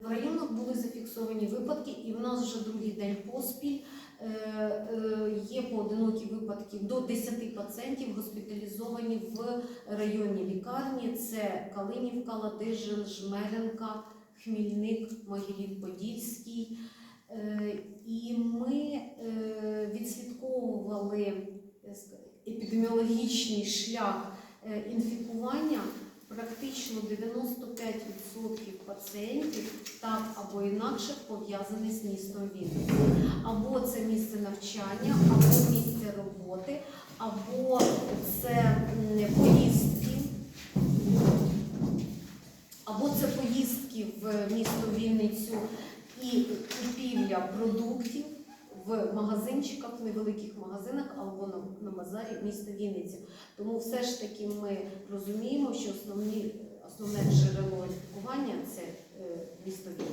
В районах були зафіксовані випадки, і в нас вже другий день поспіль е, е, є поодинокі випадки до 10 пацієнтів госпіталізовані в районній лікарні. Це Калинівка, Ладижин, Жмеренка, Хмільник, Могилів-Подільський. Е, І ми відслідковували епідеміологічний шлях інфікування. Практично 95% пацієнтів так або інакше пов'язані з містом Вінниці. Або це місце навчання, або місце роботи, або це поїздки, або це поїздки в місто Вінницю і купівля продуктів в магазинчиках, в невеликих магазинах або на, на базарі міста Вінниці. Тому все ж таки ми розуміємо, що основні, основне джерело інфікування це е, місто Вінниця.